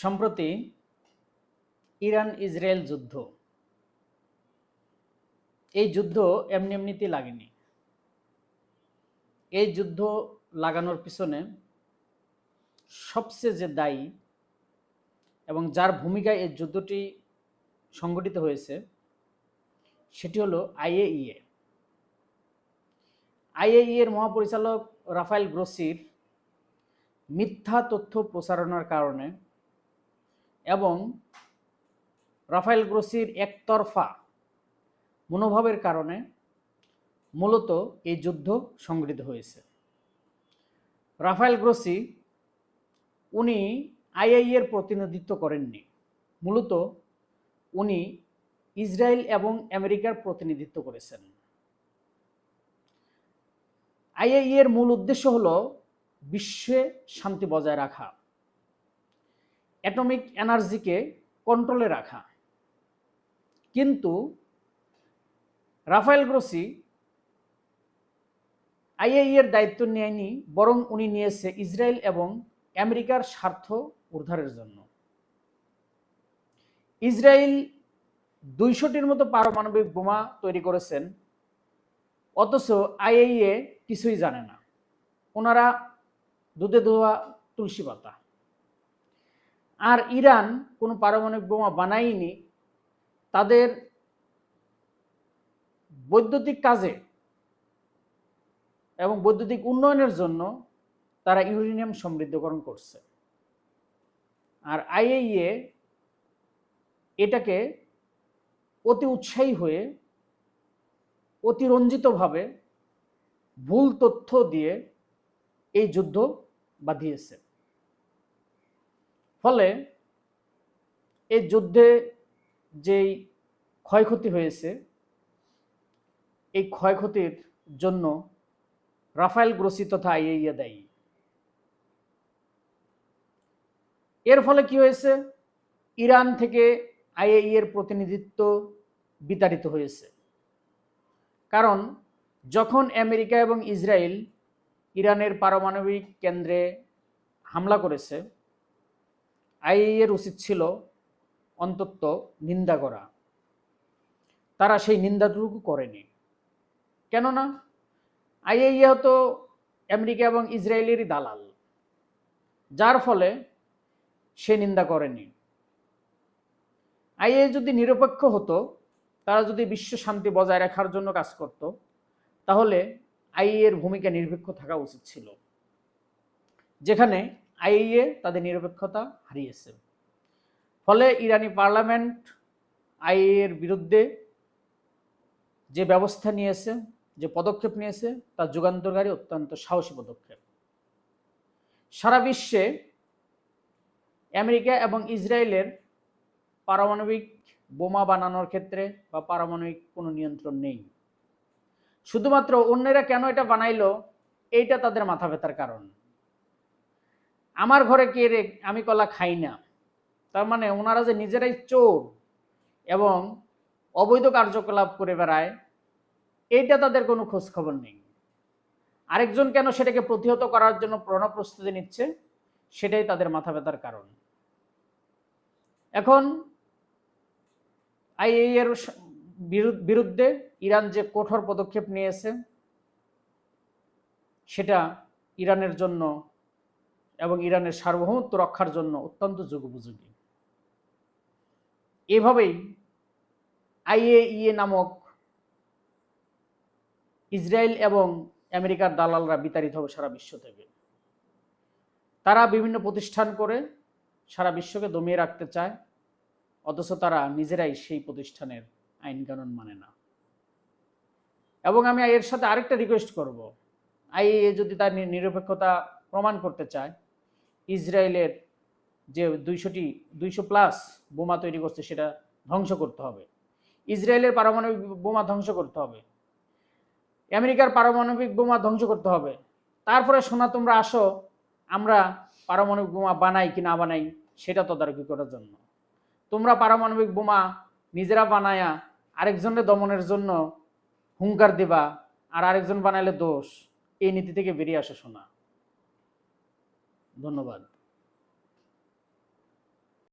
সম্প্রতি Iran Israel যুদ্ধ। এই যুদ্ধ এমনি এমনিতে লাগেনি। এই যুদ্ধ লাগানোর পিছনে সবচেয়ে যে দায়ী এবং যার ভূমিকায় এই যুদ্ধটি সংগঠিত হয়েছে, সেটি হলো আইএইএ। আইএইএ এর মহাপরিচালক রাফায়েল গ্রোসির মিথ্যা তথ্য প্রচারণার কারণে এবং রাফায়েল গ্রোসির একতরফা মনোভাবের কারণে মূলত এই যুদ্ধ সংগৃহীত হয়েছে। রাফায়েল গ্রোসি, উনি আইআই এর প্রতিনিধিত্ব করেননি। মূলত উনি ইসরায়েল এবং আমেরিকার প্রতিনিধিত্ব করেছেন। আইআই এর মূল উদ্দেশ্য হল বিশ্বে শান্তি বজায় রাখা। অ্যাটমিক এনার্জিকে কন্ট্রোলে রাখা। কিন্তু রাফায়েল গ্রোসি আইআই এর দায়িত্ব নেয়নি, বরং উনি নিয়েছে ইসরায়েল এবং আমেরিকার স্বার্থ উদ্ধারের জন্য। ইসরায়েল দুইশোটির মতো পারমাণবিক বোমা তৈরি করেছেন, অথচ আইএইএ কিছুই জানে না। ওনারা দুধে ধোয়া তুলসী পাতা। আর ইরান কোনো পারমাণবিক বোমা বানায়নি, তাদের বৈদ্যুতিক কাজে এবং বৈদ্যুতিক উন্নয়নের জন্য তারা ইউরেনিয়াম সমৃদ্ধকরণ করছে। আর আইএইএ এটাকে অতি উৎসাহী হয়ে অতিরঞ্জিতভাবে ভুল তথ্য দিয়ে এই যুদ্ধ বাঁধিয়েছে। ফলে এই যুদ্ধে যেই ক্ষয়ক্ষতি হয়েছে, এই ক্ষয়ক্ষতির জন্য রাফায়েল গ্রোসি তথা আইএইএ দায়ী। এর ফলে কি হয়েছে? ইরান থেকে আইএই এর প্রতিনিধিত্ব বিতাড়িত হয়েছে। কারণ যখন আমেরিকা এবং ইসরায়েল ইরানের পারমাণবিক কেন্দ্রে হামলা করেছে আইএই এর উচিত ছিল অন্তত নিন্দা করা। তারা সেই নিন্দাটুকু করেনি। কেননা আইএইএ হতো আমেরিকা এবং ইসরায়েলেরই দালাল, যার ফলে সে নিন্দা করেনি। আইএ যদি নিরপেক্ষ হতো, তারা যদি বিশ্ব শান্তি বজায় রাখার জন্য কাজ করত, তাহলে আইএ এর ভূমিকা নিরপেক্ষ থাকা উচিত ছিল। যেখানে আইএ তাদের নিরপেক্ষতা হারিয়েছে। ফলে ইরানি পার্লামেন্ট আইএ এর বিরুদ্ধে যে ব্যবস্থা নিয়েছে, যে পদক্ষেপ নিয়েছে তা যুগান্তরকারী অত্যন্ত সাহসী পদক্ষেপ। সারা বিশ্বে আমেরিকা এবং ইসরায়েলের পারমাণবিক বোমা বানানোর ক্ষেত্রে বা পারমাণবিক কোনো নিয়ন্ত্রণ নেই। শুধুমাত্র অন্যেরা কেন এটা বানাইলো, এইটা তাদের মাথা ব্যথার কারণ। আমার ঘরে কে রে? আমি কলা খাই না। তার মানে ওনারা যে নিজেরাই চোর এবং অবৈধ কার্যকলাপ করে বেড়ায়, এইটা তাদের কোনো খোঁজ খবর নেই। আরেকজন কেন সেটাকে প্রতিহত করার জন্য প্রণব প্রস্তুতি নিচ্ছে, সেটাই তাদের মাথা ব্যথার কারণ। এখন আইএ এর বিরুদ্ধে ইরান যে কঠোর পদক্ষেপ নিয়েছে, সেটা ইরানের জন্য এবং ইরানের সার্বভৌমত্ব রক্ষার জন্য অত্যন্ত যুগোপযোগী। এভাবেই আইএইএ নামক ইসরায়েল এবং আমেরিকার দালালরা বিতাড়িত হবে সারা বিশ্ব থেকে। তারা বিভিন্ন প্রতিষ্ঠান করে সারা বিশ্বকে দমিয়ে রাখতে চায়, অথচ তারা নিজেরাই সেই প্রতিষ্ঠানের আইন কানুন মানে না। এবং আমি এর সাথে আরেকটা রিকোয়েস্ট করব। আইএ যদি তার নিরপেক্ষতা প্রমাণ করতে চায় ইসরায়েলের যে দুইশোটি, দুইশো প্লাস বোমা তৈরি করছে সেটা ধ্বংস করতে হবে। ইসরায়েলের পারমাণবিক বোমা ধ্বংস করতে হবে। আমেরিকার পারমাণবিক বোমা ধ্বংস করতে হবে। তারপরে শোনা তোমরা আসো, আমরা পারমাণবিক বোমা বানাই কি না বানাই সেটা তদারকি করার জন্য। তোমরা পারমাণবিক বোমা নিজেরা বানায়া আরেকজনের দমনের জন্য হুঙ্কার দিবা, আর আরেকজন বানাইলে দোষ। এই নীতি থেকে বেরিয়ে আসে শোনা ধন্যবাদ।